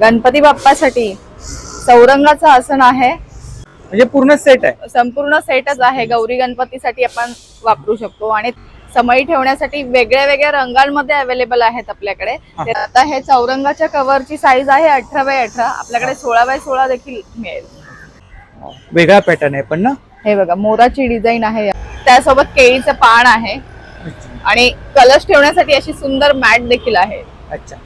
गणपती बाप्पासाठी चौरंगाचं आसन आहे. म्हणजे पूर्ण सेट आहे. संपूर्ण सेटच आहे. गौरी गणपतीसाठी आपण वापरू शकतो. आणि समई ठेवण्यासाठी वेगळ्या वेगळ्या रंगांमध्ये अवेलेबल आहेत आपल्याकडे. तर आता हे चौरंगाच्या कव्हरची साईज आहे अठरा बाय अठरा. आपल्याकडे सोळा बाय सोळा देखील मिळेल. वेगळा पॅटर्न आहे पण ना? हे बघा मोराची डिझाईन आहे. त्यासोबत केळीचं पान आहे. आणि कलश ठेवण्यासाठी अशी सुंदर मॅट देखील आहे. अच्छा.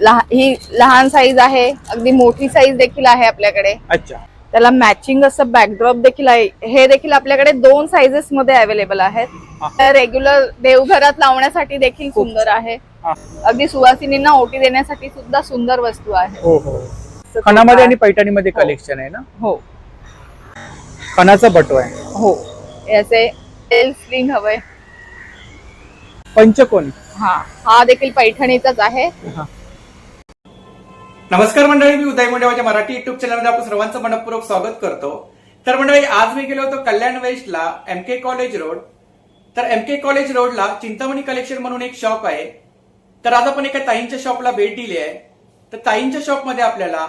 लहा- ही लहान साईज आहे अगदी मोठी साईज देखील आहे आपल्याकडे. अच्छा. त्याला मॅचिंग असं बॅकड्रॉप देखील आहे. हे देखील आपल्याकडे दोन साईजेस मध्ये अवेलेबल आहेत. हा. रेग्युलर देवघरात लावण्यासाठी देखील खूप. सुंदर आहे. हा. अगदी सुवासिनींना ओटी देण्यासाठी सुद्धा सुंदर वस्तू आहे. हो हो. खणामध्ये आणि पैठणीमध्ये कलेक्शन आहे ना? हो. खणाचा बटो आहे. हो. याचे स्लिंग हवंय पंचकोनी हा. हा देखील पैठणीचाच आहे. नमस्कार मंडळी मी उदय मुंडेवाच्या मराठी युट्यूब चॅनलमध्ये आपण सर्वांचं मनपूर्वक स्वागत करतो. तर मंडळी आज मी गेलो होतो कल्याण वेस्टला एम के कॉलेज रोड तर एम के कॉलेज रोडला चिंतामणी कलेक्शन म्हणून एक शॉप आहे. तर आज आपण एका ताईंच्या शॉपला भेट दिली आहे. तर ताईंच्या शॉपमध्ये आपल्याला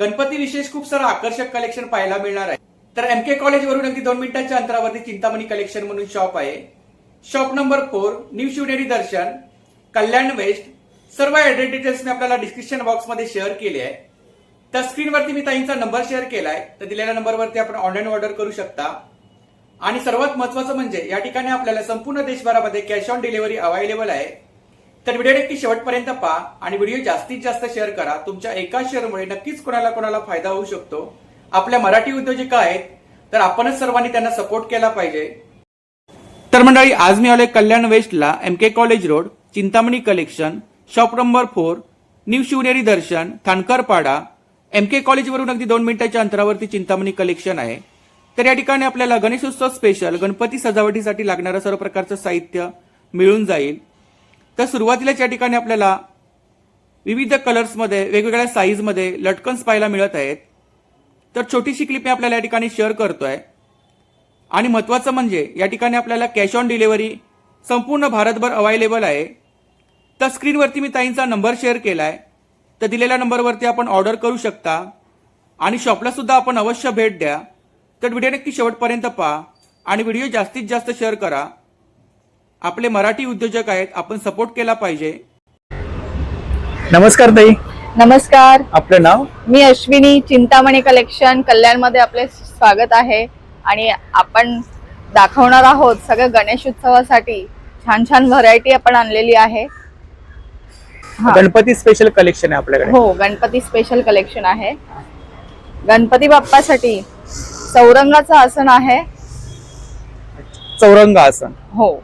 गणपती विशेष खूप सारं आकर्षक कलेक्शन पाहायला मिळणार आहे. तर एम के कॉलेज वरून अगदी दोन मिनिटांच्या अंतरावरती चिंतामणी कलेक्शन म्हणून शॉप आहे. Shop number four new Shivneri Darshan Kalyan west सर्व ऍड्रेस डिटेल्स मी आपल्याला डिस्क्रिप्शन बॉक्समध्ये शेअर केले आहे. त्या स्क्रीनवरती मी ताईंचा नंबर शेअर केलाय. तर दिलेल्या नंबरवरती आपण ऑनलाईन ऑर्डर करू शकता. आणि सर्वात महत्वाचं म्हणजे या ठिकाणी आपल्याला संपूर्ण देशभरामध्ये कॅश ऑन डिलिव्हरी अवेलेबल आहे. तर व्हिडिओ नक्की शेवटपर्यंत पहा आणि व्हिडिओ जास्तीत जास्त शेअर करा. तुमच्या एका शेअरमुळे नक्कीच कोणाला कोणाला फायदा होऊ शकतो. आपल्या मराठी उद्योजिका आहेत तर आपणच सर्वांनी त्यांना सपोर्ट केला पाहिजे. तर मंडळी आज मी आलोय Kalyan वेस्टला M K college road Chintamani collection shop number four new Shivneri Darshan Thanakarpada. M K कॉलेजवरून अगदी दोन मिनिटाच्या अंतरावरती चिंतामणी कलेक्शन आहे. तर या ठिकाणी आपल्याला गणेशोत्सव स्पेशल गणपती सजावटीसाठी लागणारं सर्व प्रकारचं साहित्य मिळून जाईल. तर सुरुवातीलाच या ठिकाणी आपल्याला विविध कलर्समध्ये वेगवेगळ्या साईजमध्ये लटकन्स पाहायला मिळत आहेत. तर छोटीशी क्लिप मी आपल्याला या ठिकाणी शेअर करतोय. आणि महत्त्वाचं म्हणजे या ठिकाणी आपल्याला कॅश ऑन डिलिव्हरी संपूर्ण भारतभर अवेलेबल आहे. तर स्क्रीनवरती मी ताईंचा नंबर शेअर केला आहे तर दिलेल्या नंबरवरती आपण ऑर्डर करू शकता. आणि शॉपला सुद्धा आपण अवश्य भेट द्या. तर व्हिडिओ नक्की शेवटपर्यंत पहा. आणि व्हिडिओ जास्तीत जास्त शेअर करा. आपले मराठी उद्योजक आहेत. आपण सपोर्ट केला पाहिजे. नमस्कार ताई. नमस्कार. आपलं नाव? मी अश्विनी चिंतामणी कलेक्शन कल्याणमध्ये आपले स्वागत आहे. आणि आपण दाखवणार आहोत सगळं गणेश उत्सवासाठी छान छान व्हरायटी आपण आणलेली आहे. गणपती स्पेशल कलेक्शन आहे आपल्याकडे. हो गणपती स्पेशल कलेक्शन आहे. गणपती बाप्पासाठी चौरंगाचं आसन आहे. चौरंग आसन. हो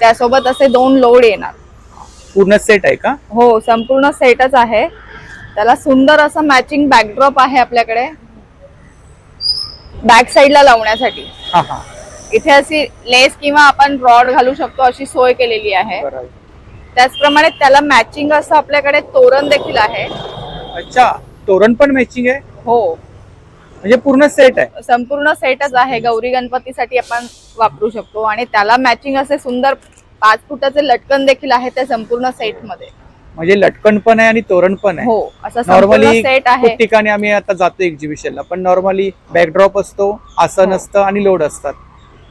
त्यासोबत असे दोन लोड येणार. पूर्ण सेट आहे का? हो संपूर्ण सेटच आहे. त्याला सुंदर असं मॅचिंग बॅकड्रॉप आहे आपल्याकडे. बॅक साईडला लावण्यासाठी. हा हा. इथे अशी लेस किंवा आपण रॉड घालू शकतो अशी सोय केलेली आहे. बरं. त्याचप्रमाणे त्याला मॅचिंग असं आपल्याकडे तोरण देखील आहे. अच्छा तोरण पण मॅचिंग आहे? हो. म्हणजे पूर्ण सेट आहे? संपूर्ण सेटच आहे. गौरी गणपतीसाठी आपण वापरू शकतो. आणि त्याला मॅचिंग असे सुंदर पाच फुटाचे लटकन देखील आहे त्या संपूर्ण सेटमध्ये म्हणजे लटकन पण आहे आणि तोरण पण आहे. हो असं नॉर्मली सेट आहे. ठिकाणी आम्ही आता जातो एक्झिबिशनला पण नॉर्मली बॅकड्रॉप असतो आसन हो. असतं आणि लोड असतात.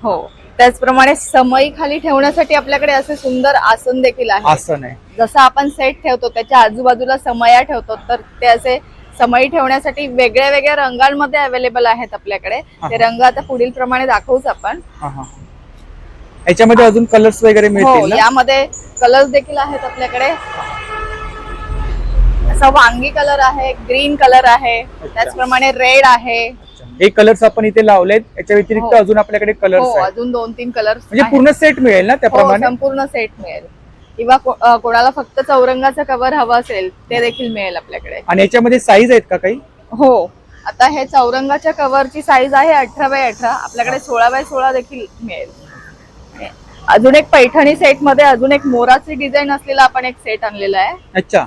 हो. त्याचप्रमाणे समई खाली ठेवण्यासाठी आपल्याकडे असे सुंदर आसन देखील आहे. आसन आहे. जसं आपण सेट ठेवतो त्याच्या आजूबाजूला समया ठेवतो तर ते असे समई ठेवण्यासाठी वेगळ्या वेगळ्या रंगांमध्ये अवेलेबल आहेत आपल्याकडे. ते. रंग आता पुढील प्रमाणे दाखवूच आपण. हा हा. याच्यामध्ये अजून कलर्स वगैरे हो मिळतील यामध्ये कलर्स देखील आहेत आपल्याकडे. असा वांगी कलर आहे ग्रीन कलर आहे त्याचप्रमाणे रेड आहे. हे कलर्स आपण इथे लावलेत. याच्या व्यतिरिक्त हो. अजून आपल्याकडे कलर्स हो आहेत. अजून दोन तीन कलर म्हणजे पूर्ण सेट मिळेल ना त्याप्रमाणे? संपूर्ण सेट मिळेल. किंवा को- अं, कोणाला फक्त चौरंगाचं कव्हर हवं असेल ते देखील मिळेल आपल्याकडे. आणि याच्यामध्ये साईज आहेत का काही? हो. आता हे चौरंगाच्या कव्हरची साईज आहे अठरा बाय अठरा. आपल्याकडे सोळा बाय सोळा देखील मिळेल. आणि अजून एक पैठणी सेटमध्ये अजून एक मोराची डिझाईन असलेला आपण एक सेट आणलेला आहे. अच्छा.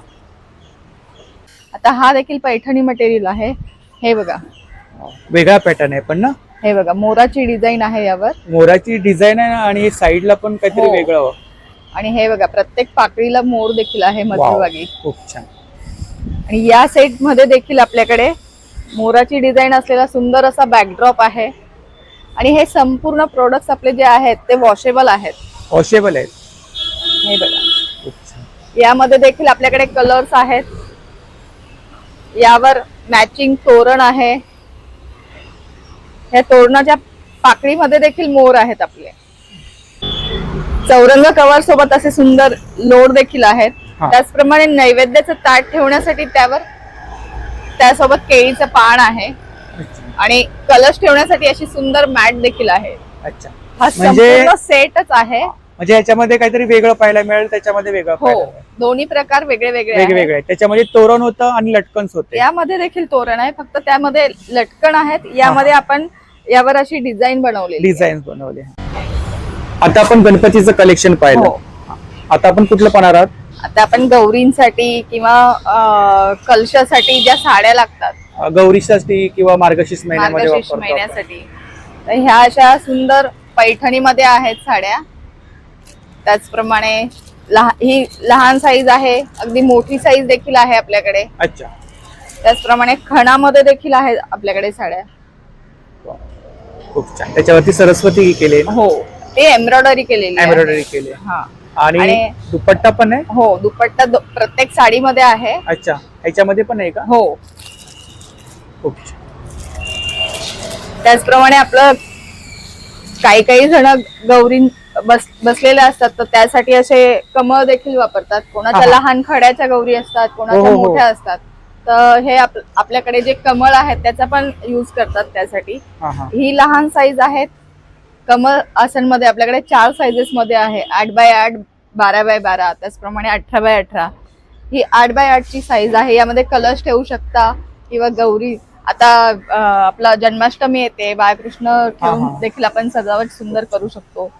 आता हा देखील पैठणी मटेरियल आहे. हे बघा. वेगळा पॅटर्न आहे पण ना? हे बघा मोराची डिझाईन आहे यावर. मोराची डिझाईन आहे आणि साईडला पण काहीतरी हो. वेगळं आणि हे बघा प्रत्येक पाकळीला मोर देखील आहे मध्यभागी. खूप छान. आणि या सेटमध्ये देखील आपल्याकडे मोराची डिझाईन असलेला सुंदर असा बॅकड्रॉप आहे. आणि हे संपूर्ण प्रोडक्ट्स आपले जे आहेत ते वॉशेबल आहेत. वॉशेबल आहेत. हे बघा. खूप छान. यामध्ये देखील आपल्याकडे कलर्स आहेत. यावर मॅचिंग तोरण आहे. या तोरणाच्या पाकळीमध्ये देखील मोर आहेत आपले. चौरंग कवर सोबत असे सुंदर लोड देखील आहेत. त्याचप्रमाणे नैवेद्याचं ताट ठेवण्यासाठी त्यावर त्यासोबत केळीचं पान आहे. आणि कलश ठेवण्यासाठी अशी सुंदर मॅट देखील आहे. अच्छा. हा म्हणजे- संपूर्ण सेटच आहे. म्हणजे याच्यामध्ये काहीतरी वेगळं पाहायला मिळेल त्याच्यामध्ये वेगळं हो. दोन्ही प्रकार वेगळे वेगळे. वेगवेगळे आहेत. त्याच्यामध्ये तोरण होतं आणि लटकन्स होते. यामध्ये देखील तोरण आहे. फक्त त्यामध्ये लटकन आहेत. यामध्ये आपण यावर अशी डिझाईन बनवलेली आहे. डिझाईन बनवले आता आपण गणपतीचं कलेक्शन पाहिलं. हो. आता आपण कुठलं पाहणार आहात? आता आपण गौरींसाठी किंवा कलशासाठी ज्या साड्या लागतात. गौरीसाठी किंवा मार्गशीर्ष मार्गशीर्ष. महिन्यासाठी. ह्या अशा सुंदर पैठणीमध्ये आहेत साड्या. त्याचप्रमाणे ही लहान साईज आहे अगदी मोठी साईज देखील आहे आपल्याकडे. अच्छा. त्याचप्रमाणे खणामध्ये देखील आहे आपल्याकडे साड्या. खूप छान. त्याच्यावरती सरस्वती केले हो ते एम्ब्रॉयडरी केलेली आहे. एम्ब्रॉयडरी केले हा. आणि आणि- दुपट्टा पण आहे? हो दुपट्टा दो- प्रत्येक साडीमध्ये आहे. अच्छा ह्याच्यामध्ये पण आहे का? हो. खूप छान. त्याचप्रमाणे आपलं काही काही जण गौरी बस बसलेले असतात तर त्यासाठी असे कमळ देखील वापरतात. कोणाच्या हा. लहान खड्याच्या गौरी असतात कोणाच्या हो, हो, हो. मोठ्या असतात. तर हे आप- आपल्याकडे जे कमळ आहेत त्याचा पण यूज करतात त्यासाठी. हा हा. ही लहान साईज आहेत. कमळ आसनमध्ये आपल्याकडे चार साईजेस मध्ये आहे. आठ बाय आठ बारा बाय बारा त्याचप्रमाणे अठरा बाय अठरा. ही आठ बाय आठची साईज आहे. यामध्ये कलश ठेवू शकता किंवा गौरी. आता अं, आपला जन्माष्टमी येते. बाळकृष्ण ठेवून हा. देखील आपण सजावट सुंदर करू शकतो.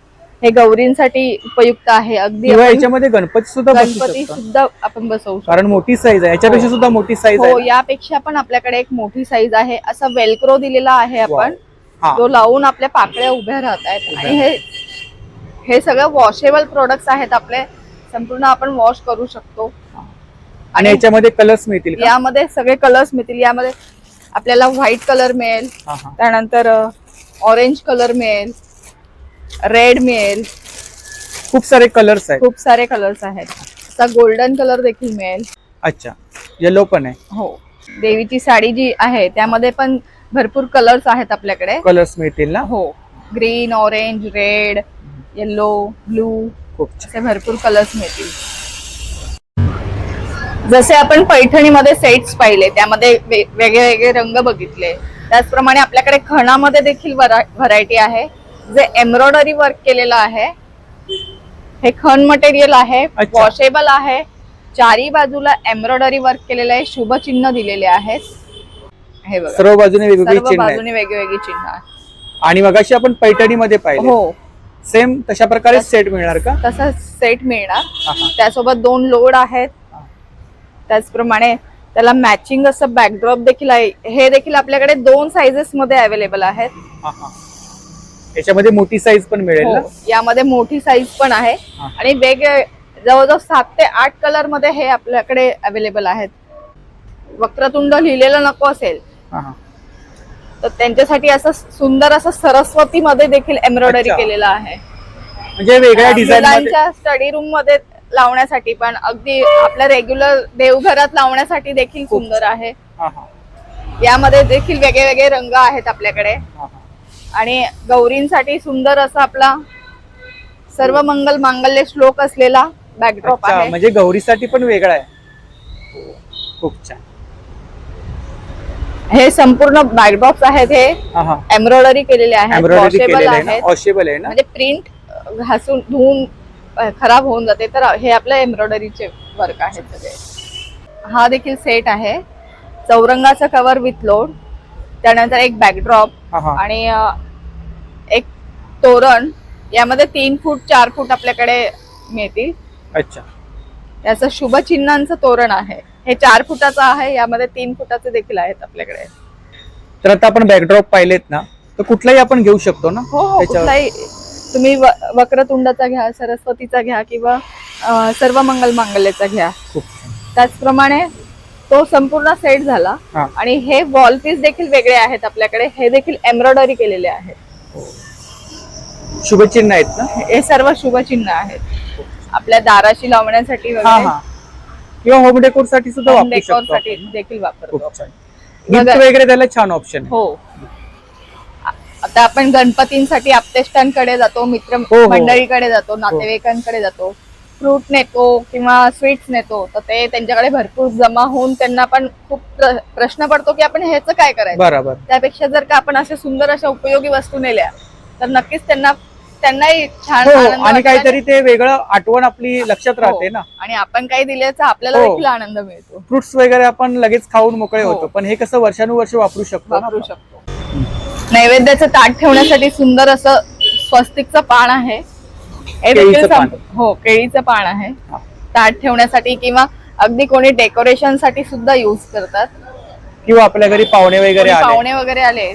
हे गौरींसाठी उपयुक्त आहे. अगदी किंवा याच्यामध्ये गणपती सुद्धा बसू गणपती सुद्धा आपण बसवू शकतो. कारण मोठी साईज आहे. याच्यापेक्षा हो. सुद्धा मोठी साईज हो आहे. यापेक्षा पण आपल्याकडे एक मोठी साईज आहे. असा वेलक्रो दिलेला आहे आपण. हा. जो लावून आपल्या पाकळ्या उभ्या राहत आहेत. आणि हे हे सगळं वॉशेबल प्रोडक्ट्स आहेत आपले. संपूर्ण आपण वॉश करू शकतो. आणि याच्यामध्ये कलर्स मिळतील का? यामध्ये सगळे कलर्स मिळतील. यामध्ये आपल्याला व्हाईट कलर मिळेल. हा हा. त्यानंतर ऑरेंज कलर मिळेल. रेड मिळेल. खूप सारे कलर्स आहेत. खूप सारे कलर्स आहेत. असा गोल्डन कलर देखील मिळेल. अच्छा. येलो पण आहे. हो. देवीची साडी जी आहे त्यामध्ये पण भरपूर कलर्स आहेत आपल्याकडे. कलर्स मिळतील ना? हो. Green orange red yellow blue खूप असे भरपूर कलर्स मिळतील. जसे आपण पैठणीमध्ये सेट्स पाहिले त्यामध्ये वेगळे वेगळे रंग बघितले. त्याचप्रमाणे आपल्याकडे खणामध्ये देखील व्हरायटी आहे. जे एम्ब्रॉयडरी वर्क केलेलं आहे हे खण मटेरियल आहे. वॉशेबल आहे. चारी बाजूला एम्ब्रॉयडरी वर्क केलेलं आहे शुभचिन्ह दिलेले आहेत. हे बघा. सर्व बाजूने वेगवेगळी सर्व चिन्ह बाजूने वेगवेगळी चिन्ह आहेत. आणि मगाशी आपण पैठणीमध्ये पाहिले. हो. सेम तशा प्रकारे सेट मिळणार का? तसा सेट मिळणार. हा, हा. त्यासोबत दोन लोड आहेत. त्याचप्रमाणे त्याला मॅचिंग असं बॅकड्रॉप देखील आहे. हे देखील आपल्याकडे दोन साइजेस मध्ये अवेलेबल आहेत. हा, हा. याच्यामध्ये मोठी साईज पण मिळेल ना हो, यामध्ये मोठी साईज पण आहे. आणि वेगळे जवळजवळ सात ते आठ कलरमध्ये हे आपल्याकडे अवेलेबल आहेत वक्रतुंड लिहिलेलं नको असेल. तर त्यांच्यासाठी असं सुंदर असं सरस्वती मध्ये देखील एम्ब्रॉयडरी. केलेलं आहे म्हणजे वेगळ्या डिझाईन मध्ये मुलांच्या स्टडी रूममध्ये लावण्यासाठी पण अगदी आपल्या रेग्युलर देवघरात लावण्यासाठी देखील सुंदर आहे. यामध्ये देखील वेगळे वेगळे रंग आहेत आपल्याकडे. आणि गौरींसाठी सुंदर असा आपला सर्व मंगल मांगल्य श्लोक असलेला बॅकड्रॉप आहे. म्हणजे गौरीसाठी पण वेगळा आहे. खूप छान. हे संपूर्ण बॅकड्रॉप्स आहेत हे एम्ब्रॉयडरी केलेले आहेत वॉशेबल आहेत. वॉशेबल आहे म्हणजे प्रिंट घासून धुवून खराब होऊन जाते. तर हे आपलं एम्ब्रॉयडरीचे वर्क आहे सगळे. हा देखील सेट आहे. चौरंगाचा कव्हर विथ लोड त्यानंतर एक बॅकड्रॉप आणि एक तोरण यामध्ये तीन फूट चार फूट आपल्याकडे मिळतील. अच्छा. याचं शुभचिन्हांचं तोरण आहे. हे चार फुटाचं आहे यामध्ये तीन फुटाचे देखील आहेत आपल्याकडे. तर आता आपण बॅकड्रॉप पाहिलेत ना तर कुठलाही आपण घेऊ शकतो ना? हो हो. कुठलाही तुम्ही वक्रतुंडाचा घ्या सरस्वतीचा घ्या किंवा सर्व मंगल मांगल्याचा घ्या. त्याचप्रमाणे तो संपूर्ण सेट झाला. हा. आणि हे वॉल पीस देखील वेगळे आहेत आपल्याकडे. हे देखील एम्ब्रॉयडरी केलेले आहेत. शुभचिन्ह आहेत ना? हे सर्व शुभचिन्ह आहेत. आपल्या दाराशी लावण्यासाठी हा वगैरे हा. किंवा होम डेकोरसाठी सुद्धा home वापरू decor शकतो साठी आपण. देखील वापरतो खूप आपण. छान. गिफ्ट बघा. वगैरे त्याला छान ऑप्शन आहे. हो. आ- आता आपण गणपतींसाठी आपतेष्टांकडे जातो मित्र हो. मंडळीकडे जातो नातेवाईकांकडे जातो. फ्रूट नेतो किंवा स्वीट्स नेतो तर ते त्यांच्याकडे भरपूर जमा होऊन त्यांना पण खूप प्र- प्रश्न पडतो की आपण ह्याचं काय करायचं बरोबर त्यापेक्षा जर का आपण अशा सुंदर अशा उपयोगी वस्तू नेल्या तर नक्कीच त्यांना त्यांनाही छान हो आनंद आणि काहीतरी ते वेगळं आठवण आपली लक्षात हो. राहते ना आणि आपण काही दिल्याचा आपल्याला हो. देखील आनंद मिळतो फ्रुट्स वगैरे आपण लगेच खाऊन मोकळे हो. होतो पण हे कसं वर्षानुवर्ष वापरू शकतो ना वापरू आपण. शकतो नैवेद्याचं ताट ठेवण्यासाठी सुंदर असं स्वस्तिकचं पान आहे हे देखील केळीचं सं- पान. हो केळीचं पान आहे. हा. ताट ठेवण्यासाठी किंवा अगदी कोणी डेकोरेशनसाठी सुद्धा युज करतात. किंवा आपल्या घरी पाहुणे वगैरे कोणी आले. पाहुणे वगैरे आले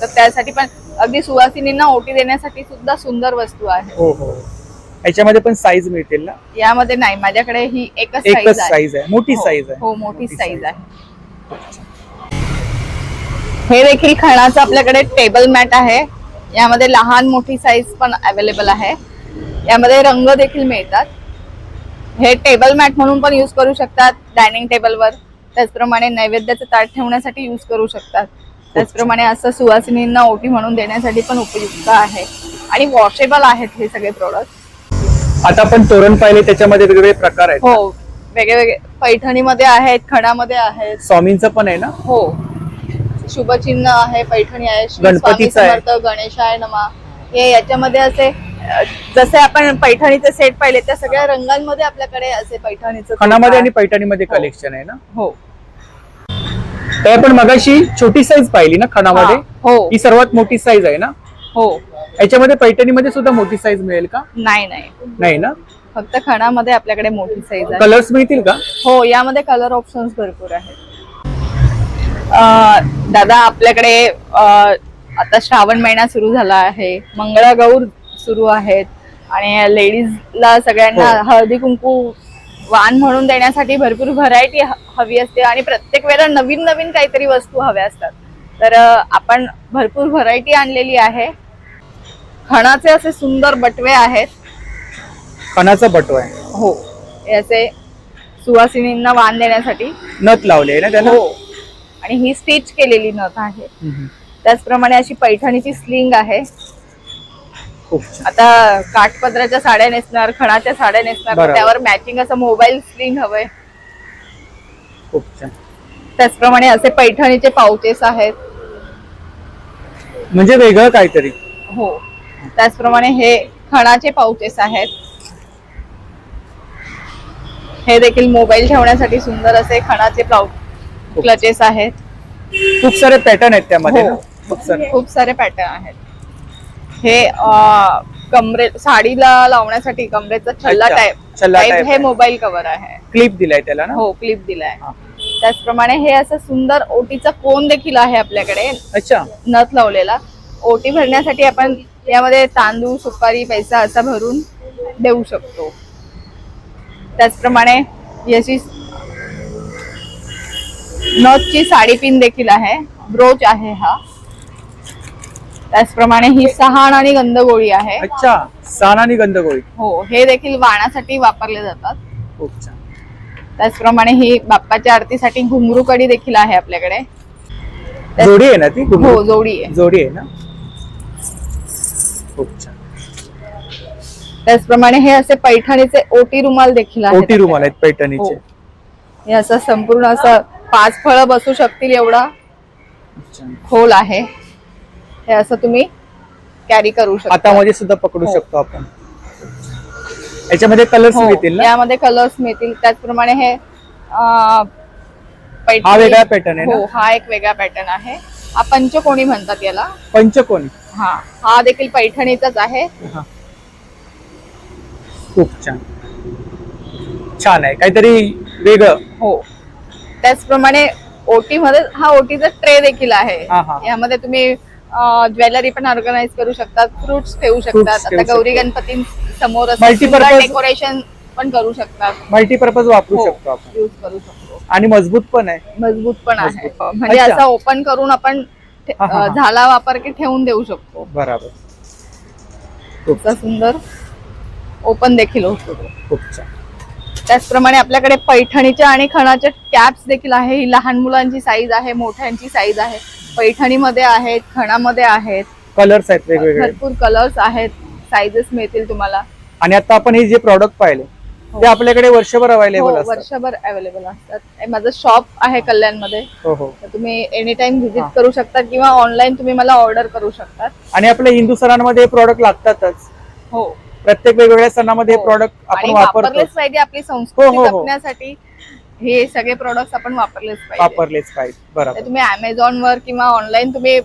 तर त्यासाठी पण अगदी सुवासिनींना ओटी देण्यासाठी सुद्धा सुंदर वस्तू आहे. हो हो. याच्यामध्ये पण साईज मिळतील ना? यामध्ये नाही. माझ्याकडे ही एकच एकच साईज आहे. साईज आहे. मोठी हो, साईज आहे. हो मोठी साईज आहे. हे देखील खणाचं आपल्याकडे टेबल मॅट आहे. यामध्ये लहान मोठी साईज पण अवेलेबल आहे. यामध्ये रंग देखील मिळतात. हे टेबल मॅट म्हणून पण यूज करू शकतात डायनिंग टेबलवर त्याचप्रमाणे नैवेद्याचं ताट ठेवण्यासाठी यूज करू शकतात. त्याचप्रमाणे असं सुवासिनींना ओटी म्हणून देण्यासाठी पण उपयुक्त आहे. आणि वॉशेबल आहेत हे सगळे प्रोडक्ट आता आपण तोरण पाहिले त्याच्यामध्ये वेगवेगळे प्रकार आहेत. हो वेगळे वेगळे पैठणीमध्ये आहेत खणामध्ये आहेत. स्वामींचं पण आहे ना? हो. शुभचिन्ह आहे पैठणी आहे गणपतीचं स्वामी आहे. गणेशाय नमा. हे याच्यामध्ये असे जसे आपण पैठणीचे सेट पाहिले त्या सगळ्या रंगांमध्ये आपल्याकडे असे पैठणीचं खणामध्ये आणि. पैठणीमध्ये हो. कलेक्शन आहे ना? हो. तर आपण मगाशी छोटी साईज पाहिली ना खणामध्ये? हा, हो. ही सर्वात मोठी साईज आहे ना? हो. याच्यामध्ये पैठणीमध्ये सुद्धा मोठी साईज मिळेल का? नाही नाही. नाही ना? फक्त खणामध्ये आपल्याकडे मोठी साईज आहे. कलर्स मिळतील का? हो यामध्ये कलर ऑप्शन्स भरपूर आहेत. दादा आपल्याकडे आता श्रावण महिना सुरू झाला आहे. मंगळागौर सुरू आहेत. आणि लेडीजला सगळ्यांना हो. हळदी कुंकू वाण म्हणून देण्यासाठी भरपूर व्हरायटी हवी असते आणि प्रत्येक वेळेला नवीन नवीन काहीतरी वस्तू हव्या असतात. तर आपण भरपूर व्हरायटी आणलेली आहे. खणाचे असे सुंदर बटवे आहेत. खणाचा बटवा आहे. हो. असे सुवासिनींना वाण देण्यासाठी. नथ लावले आहे ना त्याला हो. आणि ही स्टिच केलेली नथ आहे. त्याचप्रमाणे अशी पैठणीची स्लिंग आहे. खूप आता काठपदराच्या साड्या नेसणार खणाच्या साड्या नेसणार बरोबर. त्यावर मॅचिंग असं मोबाईल स्लिंग हवंय. खूप छान. त्याचप्रमाणे असे पैठणीचे पाउचेस आहेत. म्हणजे वेगळं काहीतरी. हो. त्याचप्रमाणे हे खणाचे पाउचेस आहेत. हे देखील मोबाईल ठेवण्यासाठी सुंदर असे खणाचे पाउ क्लचेस आहेत. खूप सारे पॅटर्न आहेत त्यामध्ये हो. ना? खूप सारे. खूप सारे पॅटर्न आहेत. हे कमरे साडीला लावण्यासाठी कमरेचा छल्ला अच्छा, टाईप छल्ला टाईप type हे आहे. मोबाईल कव्हर आहे. क्लिप दिलाय त्याला ना? हो क्लिप दिलाय. हा. त्याचप्रमाणे हे असं सुंदर ओटीचा कोन देखील आहे आपल्याकडे. अच्छा. नथ लावलेला. ओटी भरण्यासाठी आपण यामध्ये तांदूळ सुपारी पैसा असा भरून देऊ शकतो. त्याचप्रमाणे याची नथची साडी पिन देखील आहे. ब्रोच आहे हा. त्याचप्रमाणे ही सहाण आणि गंधगोळी आहे. अच्छा सान आणि गंधगोळी. हो हे देखील वाणासाठी वापरले जातात. खूप छान. त्याचप्रमाणे ही बाप्पाच्या आरतीसाठी घुंगरू कडी देखील आहे आपल्याकडे. जोडी आहे ना ती? हो जोडी आहे. जोडी आहे ना? खूप छान. त्याचप्रमाणे हे असे पैठणीचे ओटी रुमाल देखील आहेत ओटी रुमाल आहेत. पैठणीचे. हो. हे असं संपूर्ण असं पाच फळं बसू शकतील एवढा. खोल आहे. हे असं तुम्ही कॅरी करू शकता. हातामध्ये सुद्धा पकडू हो. शकतो आपण. याच्यामध्ये कलर्स हो, मिळतील यामध्ये कलर्स मिळतील. त्याचप्रमाणे हे हा वेगळा pattern आहे? हो हा एक वेगळा पॅटर्न आहे. हा पंचकोणी म्हणतात याला. पंचकोनी हा हा देखील पैठणीचाच आहे. खूप छान. छान आहे. काहीतरी वेगळं. हो. त्याचप्रमाणे ओटी मध्ये हा ओटीचा ट्रे देखील आहे. यामध्ये तुम्ही ज्वेलरी पण ऑर्गनाइज करू शकतात फ्रुट्स ठेवू शकतात आता गौरी. गणपती समोर डेकोरेशन पण करू शकतात मल्टीपर्पज वापरू हो. शकतो आपण यूज करू शकतो आणि मजबूत पण आहे मजबूत पण आहे. म्हणजे. असं ओपन करून आपण झाला वापर की ठेवून देऊ शकतो बराबर सुंदर ओपन देखील होतो. खूप छान त्याचप्रमाणे आपल्याकडे पैठणीच्या आणि खणाच्या कॅप्स देखील आहे. ही लहान मुलांची साईज आहे मोठ्यांची साईज आहे. पैठणीमध्ये आहेत खणामध्ये आहेत. कलर्स आहेत वेगवेगळे. भरपूर कलर्स आहेत. साईजेस मिळतील तुम्हाला. आणि आता आपण हे जे प्रॉडक्ट पाहिले हो. ते आपल्याकडे वर्षभर हो अवेलेबल असतात. वर्षभर अवेलेबल असतात. हे माझं शॉप आहे कल्याणमध्ये. हो हो. तर तुम्ही एनी टाइम व्हिजिट हा. करू शकता किंवा ऑनलाईन तुम्ही मला ऑर्डर करू शकतात आणि आपल्या हिंदू सणांमध्ये हे प्रॉडक्ट लागतातच. हो. प्रत्येक वेगवेगळ्या सणामध्ये हे हो. प्रॉडक्ट आपण आणि वापरतो वापरलेच पाहिजे आपली हो, संस्कृती हो, हो. जपण्यासाठी हे सगळे प्रोडक्ट्स आपण वापरलेच पाहिजे वापरलेच पाहिजे बरोबर तुम्ही अमेझॉन वर किंवा ऑनलाईन तुम्ही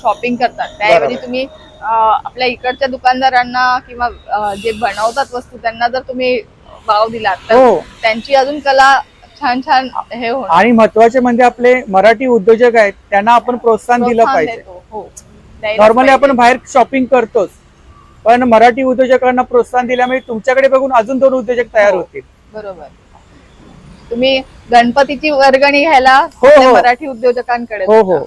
शॉपिंग करतात त्याऐवजी बरोबर. तुम्ही अं, आपल्या इकडच्या दुकानदारांना किंवा अं, जे बनवतात वस्तू त्यांना जर तुम्ही भाव दिलात तर हो त्यांची अजून कला छान छान हे होणार आणि महत्त्वाचे म्हणजे आपले मराठी उद्योजक आहेत त्यांना आपण प्रोत्साहन दिलं प्रोत्साहन पाहिजे देतो. हो. द्यायलाच नॉर्मली आपण. बाहेर शॉपिंग करतोच पण मराठी उद्योजकांना प्रोत्साहन दिल्यामुळे तुमच्याकडे बघून अजून दोन उद्योजक तयार हो. होतील. बरोबर. तुम्ही गणपतीची वर्गणी घ्यायला हो, हो. मराठी उद्योजकांकडे हो हो.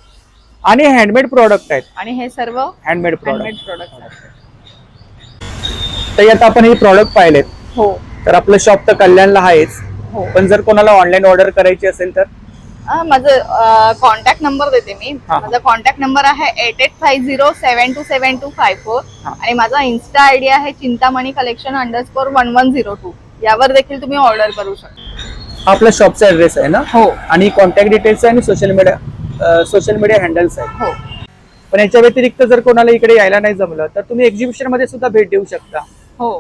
आणि हँडमेड प्रोडक्ट आहेत. आणि हे सर्व हँडमेड हँडमेड प्रोडक्ट प्रोडक्ट तर आता आपण हे प्रॉडक्ट पाहिलेत. हो. तर आपलं शॉप तर कल्याणला आहेच. हो. पण जर कोणाला ऑनलाईन ऑर्डर करायची असेल तर? माझं कॉन्टॅक्ट नंबर देते मी. हा. माझा कॉन्टॅक्ट नंबर आहे eight eight five zero seven two seven two five four हा. आणि माझा इन्स्टा आयडी आहे Chintamani collection underscore one one zero two यावर देखील तुम्ही ऑर्डर करू शकता. हा आपला शॉपचा ऍड्रेस आहे ना? हो. आणि कॉन्टॅक्ट डिटेल्स आणि social media social media handles आहेत हो. पण याच्या व्यतिरिक्त जर कोणाला इकडे यायला नाही जमलं तर तुम्ही एक्झिबिशनमध्ये सुद्धा भेट देऊ शकता. हो.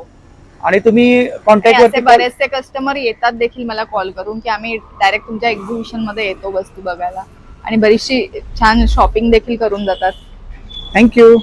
आणि तुम्ही कॉन्टॅक्ट वरती बरेचसे कस्टमर येतात देखील मला कॉल करून की आम्ही डायरेक्ट तुमच्या एक्झिबिशनमध्ये येतो वस्तू बघायला. आणि बरीचशी छान शॉपिंग देखील करून जातात. थँक्यू